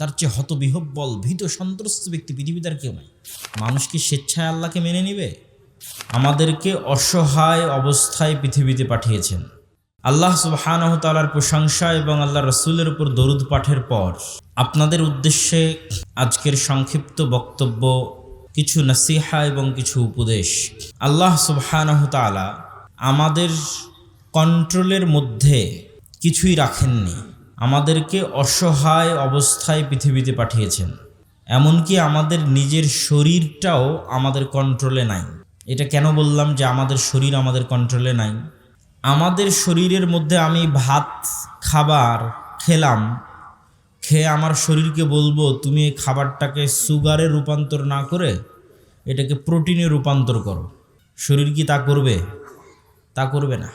তার চেয়ে হতবিহব্বল, ভীত, সন্ত্রস্ত ব্যক্তি পৃথিবীতে আর কেউ নাই। মানুষ কি স্বেচ্ছায় আল্লাহকে মেনে নিবে? আমাদেরকে অসহায় অবস্থায় পৃথিবীতে পাঠিয়েছেন। আল্লাহ সুবহানাহু তাআলার প্রশংসা এবং আল্লাহ রসুলের উপর দরুদ পাঠের পর আপনাদের উদ্দেশ্যে আজকের সংক্ষিপ্ত বক্তব্য, কিছু নসিহা এবং কিছু উপদেশ। আল্লাহ সুবহানাহু তাআলা আমাদের কন্ট্রোলের মধ্যে কিছুই রাখেননি। আমাদেরকে অসহায় অবস্থায় পৃথিবীতে পাঠিয়েছেন। এমনকি আমাদের নিজের শরীরটাও আমাদের কন্ট্রোলে নাই। এটা কেন বললাম যে আমাদের শরীর আমাদের কন্ট্রোলে নাই? আমাদের শরীরের মধ্যে আমি ভাত, খাবার খেলাম। খেয়ে আমার শরীরকে বলব, তুমি এই খাবারটাকে সুগারে রূপান্তর না করে এটাকে প্রোটিনে রূপান্তর করো। শরীর কি তা করবে? তা করবে না।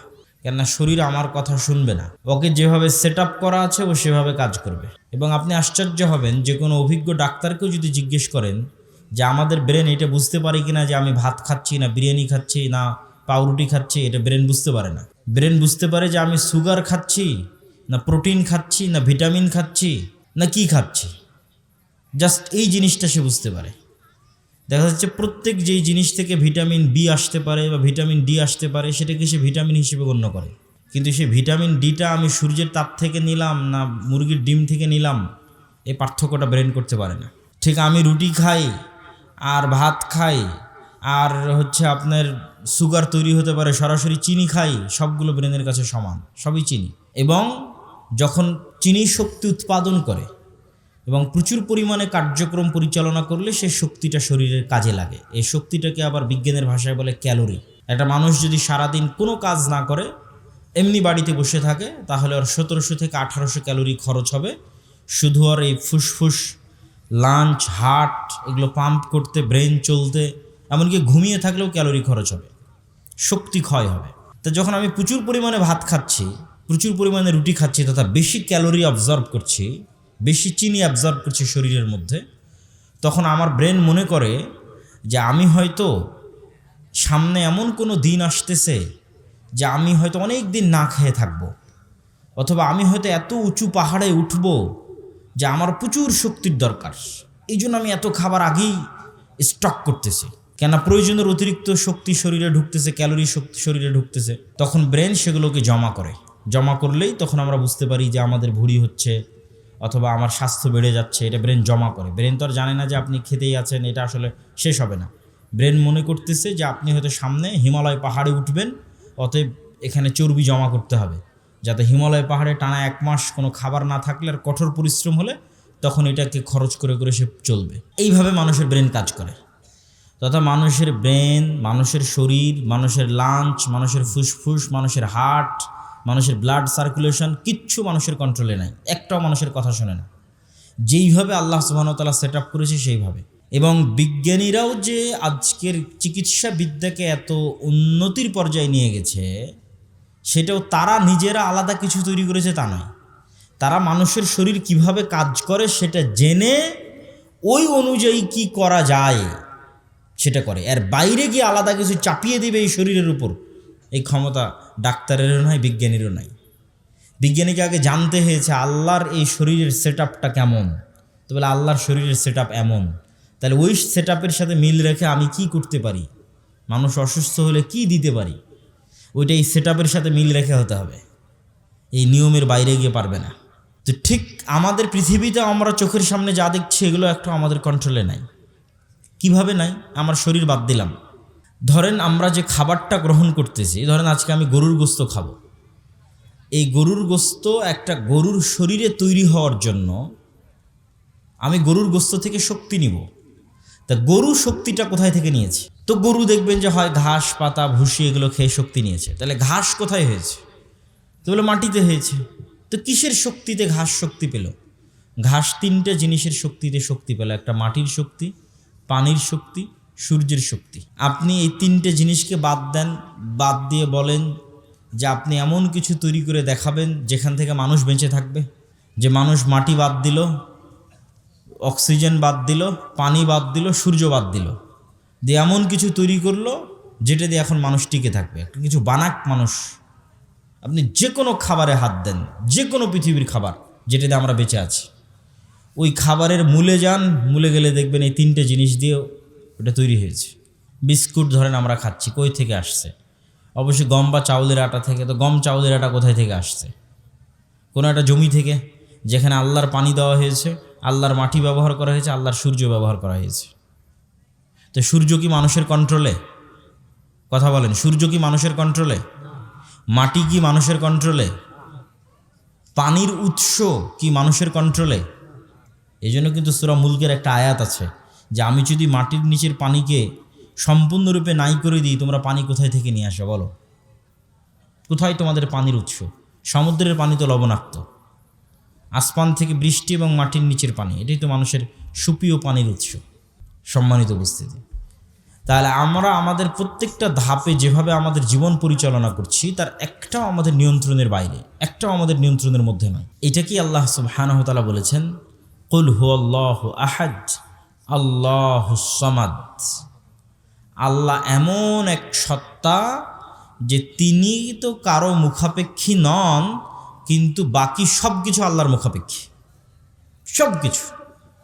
কেননা শরীর আমার কথা শুনবে না। ওকে যেভাবে সেট করা আছে, ও সেভাবে কাজ করবে। এবং আপনি আশ্চর্য হবেন যে কোনো অভিজ্ঞ ডাক্তারকেও যদি জিজ্ঞেস করেন যে আমাদের ব্রেন এটা বুঝতে পারে কি না যে আমি ভাত খাচ্ছি না, বিরিয়ানি খাচ্ছি না, পাউরুটি খাচ্ছি, এটা ব্রেন বুঝতে পারে না। ব্রেন বুঝতে পারে যে আমি সুগার খাচ্ছি, না প্রোটিন খাচ্ছি, না ভিটামিন খাচ্ছি, না কি খাচ্ছি। জাস্ট এই জিনিসটা সে বুঝতে পারে। দেখা যাচ্ছে প্রত্যেক যেই জিনিস থেকে ভিটামিন বি আসতে পারে বা ভিটামিন ডি আসতে পারে, সেটাকে সে ভিটামিন হিসেবে গণ্য করে। কিন্তু সেই ভিটামিন ডিটা আমি সূর্যের তাপ থেকে নিলাম না মুরগির ডিম থেকে নিলাম এই পার্থক্যটা ব্রেন করতে পারে না। ঠিক আমি রুটি খাই, আর ভাত খাই, আর হচ্ছে আপনার সুগার তৈরি হতে পারে, সরাসরি চিনি খাই, সবগুলো ব্রেনের কাছে সমান, সবই চিনি। এবং যখন চিনি শক্তি উৎপাদন করে এবং প্রচুর পরিমাণে কার্যক্রম পরিচালনা করলে সে শক্তিটা শরীরের কাজে লাগে। এই শক্তিটাকে আবার বিজ্ঞানের ভাষায় বলে ক্যালোরি। একটা মানুষ যদি সারাদিন কোনো কাজ না করে, এমনি বাড়িতে বসে থাকে, তাহলে ওর সতেরোশো থেকে আঠারোশো ক্যালোরি খরচ হবে। শুধু আর এই ফুসফুস, লাঞ্চ হার্ট এগুলো পাম্প করতে, ব্রেন চলতে, এমনকি ঘুমিয়ে থাকলেও ক্যালোরি খরচ হবে। শক্তি ক্ষয় হবে। তো যখন আমি প্রচুর পরিমাণে ভাত খাচ্ছি, প্রচুর পরিমাণে রুটি খাচ্ছি, তথা বেশি ক্যালোরি অবজার্ভ করছি বেশি চিনি অবজর্ভ করছি শরীরের মধ্যে, তখন আমার ব্রেন মনে করে যে আমি হয়তো সামনে এমন কোনো দিন আসতেছে যে আমি হয়তো অনেক দিন না খেয়ে থাকব, অথবা আমি হয়তো এত উঁচু পাহাড়ে উঠব যে আমার প্রচুর শক্তির দরকার। এই জন্য আমি এত খাবার আগেই স্টক করতেছি। কেন প্রয়োজনের অতিরিক্ত শক্তি শরীরে ঢুকতেছে ক্যালোরি শক্তি শরীরে ঢুকতেছে, তখন ব্রেন সেগুলোকে জমা করে। জমা করলেই তখন আমরা বুঝতে পারি যে আমাদের ভুঁড়ি হচ্ছে অথবা আমার স্বাস্থ্য বেড়ে যাচ্ছে, এটা ব্রেন জমা করে। ব্রেন তো আর জানে না যে আপনি খেতেই আছেন, এটা আসলে শেষ হবে না। ব্রেন মনে করতেছে যে আপনি হয়তো সামনে হিমালয় পাহাড়ে উঠবেন, অতএব এখানে চর্বি জমা করতে হবে। যাতে হিমালয় পাহাড়ে টানা এক মাস কোনো খাবার না থাকলে আর কঠোর পরিশ্রম হলে তখন এটাকে খরচ করে করে সে চলবে। এইভাবে মানুষের ব্রেন কাজ করে। তথা মানুষের ব্রেন মানুষের শরীর, মানুষের লাঞ্চ মানুষের ফুসফুস, মানুষের হার্ট মানুষের ব্লাড সার্কুলেশন কিচ্ছু মানুষের কন্ট্রোলে নাই। একটাও মানুষের কথা শোনে না। যেইভাবে আল্লাহ সুবাহতালা সেট আপ করেছে সেইভাবে। এবং বিজ্ঞানীরাও যে আজকের চিকিৎসা বিদ্যাকে এত উন্নতির পর্যায়ে নিয়ে গেছে, সেটাও তারা নিজেরা আলাদা কিছু তৈরি করেছে তা নয়। তারা মানুষের শরীর কীভাবে কাজ করে সেটা জেনে ওই অনুযায়ী কি করা যায় সেটা করে। এর বাইরে গিয়ে আলাদা কিছু চাপিয়ে দিবে এই শরীরের উপর। এই ক্ষমতা ডাক্তারেরও নাই, বিজ্ঞানীরও নাই। বিজ্ঞানীকে আগে জানতে হয়েছে আল্লাহর এই শরীরের সেট আপটা কেমন। তো বলে আল্লাহর শরীরের সেট আপ এমন। তাহলে ওই সেট আপের সাথে মিল রেখে আমি কি করতে পারি? মানুষ অসুস্থ হলে কি দিতে পারি? ওইটা এই সেট আপের সাথে মিল রেখে হতে হবে। এই নিয়মের বাইরে গিয়ে পারবে না। তো ঠিক আমাদের পৃথিবীতে আমরা চোখের সামনে যা দেখছি, এগুলো একটা আমাদের কন্ট্রোলে নাই। কীভাবে নাই? আমার শরীর বাদ দিলাম। ধরেন আমরা যে খাবারটা গ্রহণ করতেছি, ধরেন আজকে আমি গরুর গোস্ত খাব। এই গরুর গোস্ত একটা গরুর শরীরে তৈরি হওয়ার জন্য আমি গরুর গোস্ত থেকে শক্তি নিব। তা গরু শক্তিটা কোথায় থেকে নিয়েছে? তো গরু দেখবেন যে হয় ঘাস, পাতা, ভুসি এগুলো খেয়ে শক্তি নিয়েছে। তাহলে ঘাস কোথায় হয়েছে? তো বলে মাটিতে হয়েছে। তো কিসের শক্তিতে ঘাস শক্তি পেল? ঘাস তিনটে জিনিসের শক্তিতে শক্তি পেল। একটা মাটির শক্তি, পানির শক্তি সূর্যের শক্তি। আপনি এই তিনটে জিনিসকে বাদ দেন, বাদ দিয়ে বলেন যে আপনি এমন কিছু তৈরি করে দেখাবেন যেখান থেকে মানুষ বেঁচে থাকবে। যে মানুষ মাটি বাদ দিল, অক্সিজেন বাদ দিল, পানি বাদ দিল, সূর্য বাদ দিল। দিয়ে এমন কিছু তৈরি করল যেটা দিয়ে এখন মানুষ টিকে থাকবে। একটা কিছু বানাক মানুষ। আপনি যে কোনো খাবারে হাত দেন, যে কোনো পৃথিবীর খাবার যেটা দিয়ে আমরা বেঁচে আছি। ওই খাবারের মূলে যান, মূলে গেলে দেখবেন এই তিনটে জিনিস দিয়েও ওটা তৈরি হয়েছে। বিস্কুট ধরেন আমরা খাচ্ছি, কই থেকে আসছে? অবশ্যই গম বা চাউলের আটা থেকে, তো গম চাউলের আটা কোথায় থেকে আসছে? কোনো একটা জমি থেকে, যেখানে আল্লাহর পানি দেওয়া হয়েছে, আল্লাহর মাটি ব্যবহার করা হয়েছে, আল্লাহর সূর্য ব্যবহার করা হয়েছে। তো সূর্য কি মানুষের কন্ট্রোলে কথা বলেন, সূর্য কি মানুষের কন্ট্রোলে মাটি কি মানুষের কন্ট্রোলে পানির উৎস কি মানুষের কন্ট্রোলে এই জন্য কিন্তু সুরা মুলকের একটা আয়াত আছে। যে আমি যদি মাটির নিচের পানিকে সম্পূর্ণরূপে নাই করে দিই, তোমরা পানি কোথায় থেকে নিয়ে আসো বলো? কোথায় তোমাদের পানির উৎস? সমুদ্রের পানি তো লবণাক্ত। আসমান থেকে বৃষ্টি এবং মাটির নিচের পানি, এটাই তো মানুষের সুপ্রিয় পানির উৎস। সম্মানিত উপস্থিতি। তাহলে আমরা আমাদের প্রত্যেকটা ধাপে যেভাবে আমাদের জীবন পরিচালনা করছি, তার একটাও আমাদের নিয়ন্ত্রণের বাইরে, একটাও আমাদের নিয়ন্ত্রণের মধ্যে নয়। এটা কি আল্লাহ সুবহানাহু তাআলা বলেছেন? কুল হু আল্লাহ আহাদ। আল্লাহ সমাদ। আল্লাহ এমন এক সত্তা যে তিনি তো কারও মুখাপেক্ষী নন, কিন্তু বাকি সব কিছু আল্লাহর মুখাপেক্ষী। সব কিছু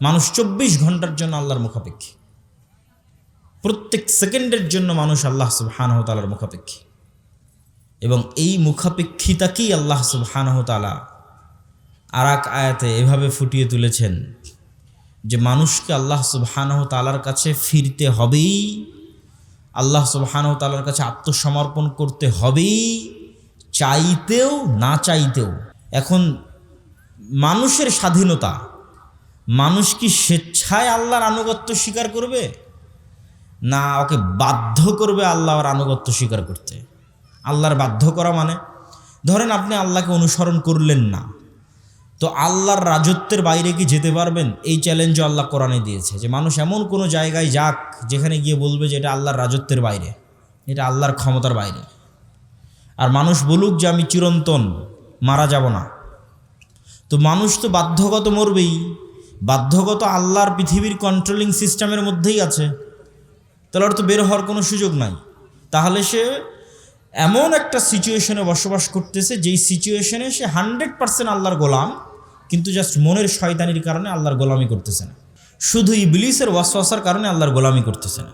মানুষ চব্বিশ ঘণ্টার জন্য আল্লাহর মুখাপেক্ষী। প্রত্যেক সেকেন্ডের জন্য মানুষ আল্লাহ সুবহানাহ তালার মুখাপেক্ষী। এবং এই মুখাপেক্ষিতাকেই আল্লাহ সুবহানাহ তালা আর এক আয়াতে এভাবে ফুটিয়ে তুলেছেন। যে মানুষকে আল্লাহ সুবহানাহ তালার কাছে ফিরতে হবেই, আল্লাহ সুবহানাহ তালার কাছে আত্মসমর্পণ করতে হবেই, চাইতেও না চাইতেও। এখন মানুষের স্বাধীনতা, মানুষ কি স্বেচ্ছায় আল্লাহর আনুগত্য স্বীকার করবে? না, ওকে বাধ্য করবে আল্লাহর আনুগত্য স্বীকার করতে। আল্লাহর বাধ্য করা মানে ধরেন আপনি আল্লাহকে অনুসরণ করলেন না তো আল্লাহর রাজত্বের বাইরে কি যেতে পারবেন? এই চ্যালেঞ্জও আল্লাহ কোরআনে দিয়েছে যে মানুষ এমন কোনো জায়গায় যাক যেখানে গিয়ে বলবে যে এটা আল্লাহর রাজত্বের বাইরে, এটা আল্লাহর ক্ষমতার বাইরে। আর মানুষ বলুক যে আমি চিরন্তন, মারা যাব না। তো মানুষ তো বাধ্যগত মরবেই, বাধ্যগত আল্লাহর পৃথিবীর কন্ট্রোলিং সিস্টেমের মধ্যেই আছে। তাহলে ওর তো বের হওয়ার কোনো সুযোগ নাই। তাহলে সে এমন একটা সিচুয়েশনে বসবাস করতেছে, যেই সিচুয়েশনে সে হান্ড্রেড পার্সেন্ট আল্লাহর গোলাম কিন্তু জাস্ট মনের শয়তানির কারণে আল্লাহর গোলামি করতেছে না। শুধু ইবলিসের ওয়াসওয়াসার কারণে আল্লাহর গোলামি করতেছে না।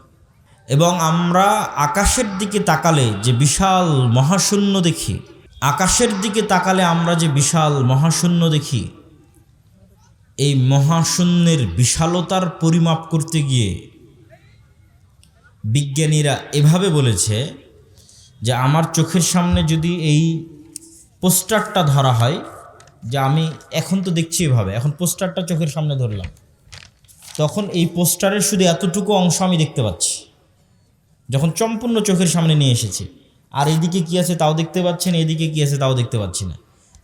এবং আমরা আকাশের দিকে তাকালে যে বিশাল মহাশূন্য দেখি, আকাশের দিকে তাকালে আমরা যে বিশাল মহাশূন্য দেখি, এই মহাশূন্যের বিশালতার পরিমাপ করতে গিয়ে বিজ্ঞানীরা এভাবে বলেছে যে, আমার চোখের সামনে যদি এই পোস্টারটা ধরা হয় যে আমি এখন তো দেখছি এভাবে। এখন পোস্টারটা চোখের সামনে ধরলাম। তখন এই পোস্টারের শুধু এতটুকু অংশ আমি দেখতে পাচ্ছি। যখন সম্পূর্ণ চোখের সামনে নিয়ে এসেছি। আর এদিকে কী আছে তাও দেখতে পাচ্ছি না, এদিকে কী আছে তাও দেখতে পাচ্ছি না।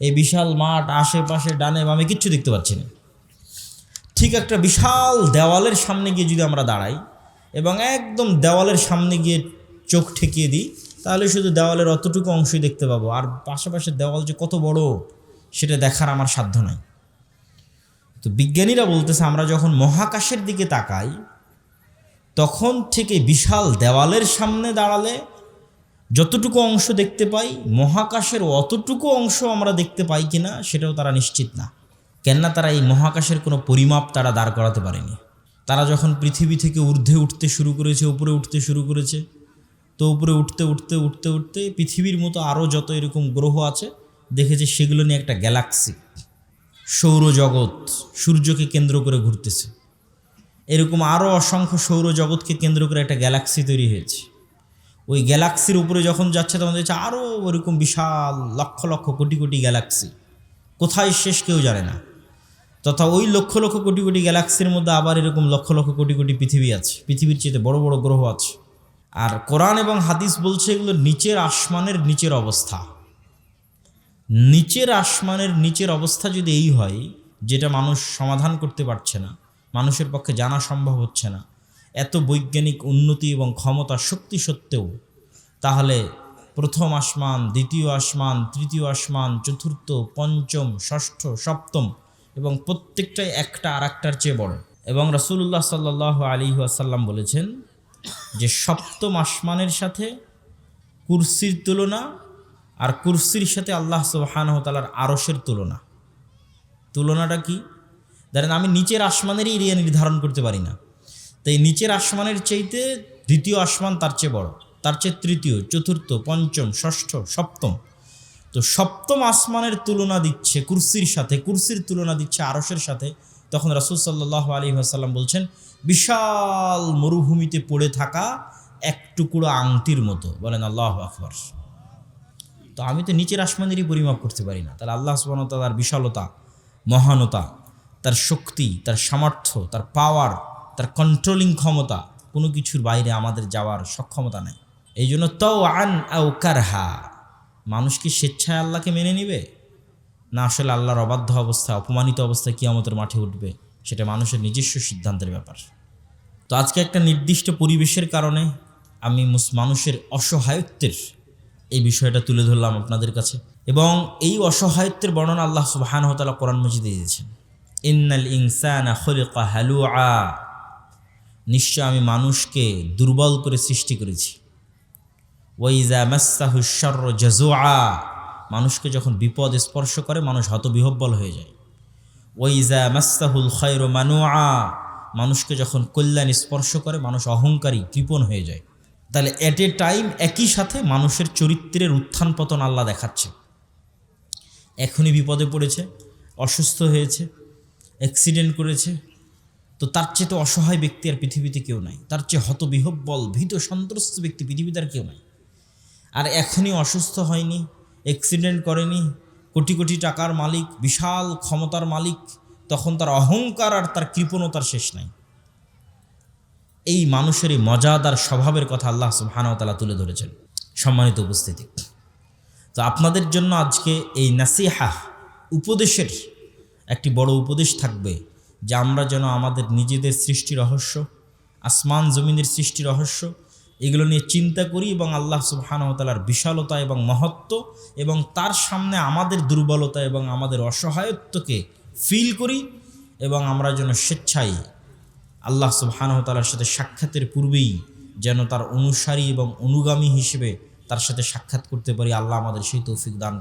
এই বিশাল মাঠ, আশেপাশে, ডানে, বামে কিচ্ছু দেখতে পাচ্ছি না। ঠিক একটা বিশাল দেওয়ালের সামনে গিয়ে যদি আমরা দাঁড়াই এবং একদম দেওয়ালের সামনে গিয়ে চোখ ঠেকিয়ে দিই, তাহলে শুধু দেওয়ালের অতটুকু অংশই দেখতে পাবো। আর পাশাপাশি দেওয়াল যে কত বড় সেটা দেখার আমার সাধ্য নাই। তো বিজ্ঞানীরা বলতেছে, আমরা যখন মহাকাশের দিকে তাকাই, তখন থেকে বিশাল দেওয়ালের সামনে দাঁড়ালে যতটুকু অংশ দেখতে পাই, মহাকাশের অতটুকু অংশ আমরা দেখতে পাই কিনা সেটাও তারা নিশ্চিত না। কেননা তারা এই মহাকাশের কোনো পরিমাপ তারা দাঁড় করাতে পারেনি। তারা যখন পৃথিবী থেকে ঊর্ধ্বে উঠতে শুরু করেছে, উপরে উঠতে শুরু করেছে, তো উপরে উঠতে উঠতে উঠতে উঠতে পৃথিবীর মতো আরও যত এরকম গ্রহ আছে দেখেছে সেগুলো নিয়ে একটা গ্যালাক্সি সৌরজগৎ, সূর্যকে কেন্দ্র করে ঘুরতেছে। এরকম আরও অসংখ্য সৌরজগৎকে কেন্দ্র করে একটা গ্যালাক্সি তৈরি হয়েছে। ওই গ্যালাক্সির উপরে যখন যাচ্ছে, তখন দেখছে আরও ওরকম বিশাল, লক্ষ লক্ষ, কোটি কোটি গ্যালাক্সি কোথায় শেষ কেউ জানে না। তথা ওই লক্ষ লক্ষ, কোটি কোটি গ্যালাক্সির মধ্যে আবার এরকম লক্ষ লক্ষ, কোটি কোটি পৃথিবী আছে। পৃথিবীর চেয়ে বড় বড় গ্রহ আছে। আর কোরআন এবং হাদিস বলছে এগুলো নিচের আসমানের নিচের অবস্থা। নিচের আসমানের নিচের অবস্থা যদি এই হয়, যেটা মানুষ সমাধান করতে পারছে না, মানুষের পক্ষে জানা সম্ভব হচ্ছে না, এত বৈজ্ঞানিক উন্নতি এবং ক্ষমতা শক্তি সত্ত্বেও, তাহলে প্রথম আসমান, দ্বিতীয় আসমান, তৃতীয় আসমান, চতুর্থ, পঞ্চম, ষষ্ঠ, সপ্তম এবং প্রত্যেকটাই একটা আর চেয়ে বড়। এবং রসুল্লাহ সাল্লাহ আলী আসাল্লাম বলেছেন যে সপ্তম আসমানের সাথে কুরসির তুলনা আর কুরসির সাথে আল্লাহ সুবাহানহতালার আরসের তুলনা। তুলনাটা কি? ধরেন আমি নিচের আসমানেরই এরিয়া নির্ধারণ করতে পারি না। তাই নিচের আসমানের চাইতে দ্বিতীয় আসমান তার চেয়ে বড়, তার চেয়ে তৃতীয়, চতুর্থ, পঞ্চম, ষষ্ঠ, সপ্তম। তো সপ্তম আসমানের তুলনা দিচ্ছে কুরসির সাথে, কুরসির তুলনা দিচ্ছে আরসের সাথে। তখন রাসুল সাল্লাহ আলী আসাল্লাম বলছেন, বিশাল মরুভূমিতে পড়ে থাকা এক টুকরো আংটির মতো। বলেন, আল্লাহ আকবর। তো আমি তো নিচের আসমানেরই পরিমাপ করতে পারি না। তাহলে আল্লাহ সুবাহতা তার বিশালতা, মহানতা, তার শক্তি, তার সামর্থ্য, তার পাওয়ার তার কন্ট্রোলিং ক্ষমতা, কোনো কিছুর বাইরে আমাদের যাওয়ার সক্ষমতা নাই। এই জন্য তও আন আও কারহা, মানুষ কি স্বেচ্ছায় আল্লাহকে মেনে নিবে? না আসলে আল্লাহর অবাধ্য অবস্থা, অপমানিত অবস্থা অবস্থায় কিয়ামতের মাঠে উঠবে, সেটা মানুষের নিজস্ব সিদ্ধান্তের ব্যাপার। তো আজকে একটা নির্দিষ্ট পরিবেশের কারণে আমি মানুষের অসহায়ত্বের এই বিষয়টা তুলে ধরলাম আপনাদের কাছে। এবং এই অসহায়ত্বের বর্ণনা আল্লাহ সুবাহান হতালা কোরআন মজিদে দিয়েছেন। ইন্নাল ইনসান হালুআ। নিশ্চয় আমি মানুষকে দুর্বল করে সৃষ্টি করেছি। ওয়াইজা মাসাহু শর্র জাজুআ মানুষকে যখন বিপদ স্পর্শ করে, মানুষ হতবিহব্বল হয়ে যায়। ওয়াইজা মাসাহুল খৈর মানুআ। মানুষকে যখন কল্যাণ স্পর্শ করে, মানুষ অহংকারী, কৃপণ হয়ে যায়। তাহলে অ্যাট এ টাইম একই সাথে মানুষের চরিত্রের উত্থান পতন আল্লাহ দেখাচ্ছে। এখনই বিপদে পড়েছে, অসুস্থ হয়েছে অ্যাক্সিডেন্ট করেছে। তো তার চেয়ে তো অসহায় ব্যক্তি আর পৃথিবীতে কেউ নাই। তার চেয়ে হতবিহব্বল, ভীত, সন্ত্রস্ত ব্যক্তি পৃথিবীতে আর কেউ নাই। আর এখনই অসুস্থ হয়নি অ্যাক্সিডেন্ট করেনি, কোটি কোটি টাকার মালিক, বিশাল ক্ষমতার মালিক, তখন তার অহংকার আর তার কৃপণতার শেষ নাই। এই মানুষের এই মজাদার স্বভাবের কথা আল্লাহ সুবহানাহু তুলে ধরেছেন। সম্মানিত উপস্থিতি। তো আপনাদের জন্য আজকে এই নাসিহা উপদেশের একটি বড় উপদেশ থাকবে যে আমরা যেন আমাদের নিজেদের সৃষ্টি রহস্য, আসমান জমিনের সৃষ্টি রহস্য, এগুলো নিয়ে চিন্তা করি এবং আল্লাহ সুবহানাহতালার বিশালতা এবং মহত্ব এবং তার সামনে আমাদের দুর্বলতা এবং আমাদের অসহায়ত্বকে ফিল করি এবং আমরা যেন স্বেচ্ছায় আল্লাহ সুবাহানহতালার সাথে সাক্ষাতের পূর্বেই যেন তার অনুসারী এবং অনুগামী হিসেবে তার সাথে সাক্ষাৎ করতে পারি। আল্লাহ আমাদের সেই তৌফিক দান